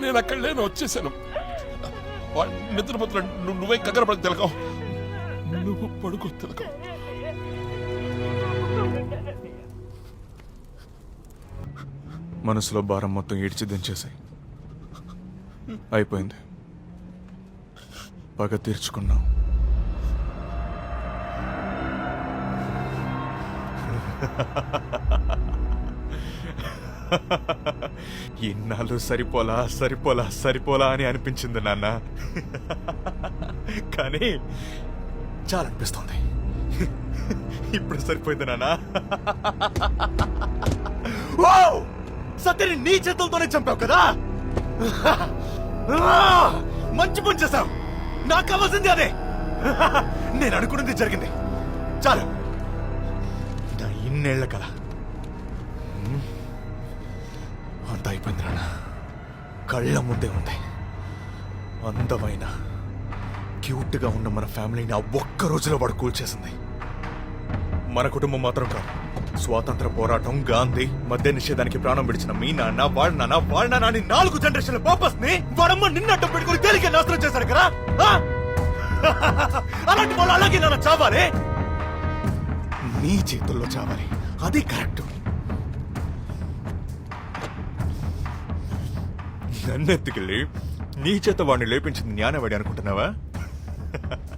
నేను అక్కడ లేను వచ్చేసాను నిద్రపోతున్నా నువ్వే కంగారు పడి నువ్వు పడుకో తెలకం. మనసులో భారం మొత్తం ఏడ్చి దించేసాయి అయిపోయింది. పగ తీర్చుకున్నాం. ఇన్నాళ్ళు సరిపోలా సరిపోలా సరిపోలా అని అనిపించింది నాన్న. కానీ చాలా అనిపిస్తుంది ఇప్పుడు సరిపోయింది నాన్న. వావ్! సత్యని నీ చేతులతోనే చంపావు కదా? మంచి పని చేశావు. నాకు కావాల్సింది అదే. నేను అనుకున్నది జరిగింది. చాలు. నా ఇన్నేళ్ళ కల అంత అయిపోయింది రాణ కళ్ళ ముందే ఉంది అందమైన క్యూట్గా ఉన్న మన ఫ్యామిలీని ఆ ఒక్క రోజులో వాడు కూల్చేసింది మన కుటుంబం మాత్రం కాదు. స్వాతంత్ర పోరాటం గాంధీ మద్య నిషేధానికి ప్రాణం విడిచిన మీ నాన్న వాళ్ళ నాన్న వాళ్ళ నాన్న అని నాలుగు జనరేషన్ల పాపస్ని వాడమ్మ నిన్న పెట్టుకుని తేలిక నాశనం చేశారు కదా? అలాంటి వాళ్ళు అలాగే నాన్న చావాలి. నీ చేతుల్లో చావాలి. అది కరెక్ట్. నన్నెత్తుకెళ్ళి నీ చేత వాడిని లేపించింది జ్ఞానవాడి అనుకుంటున్నావా?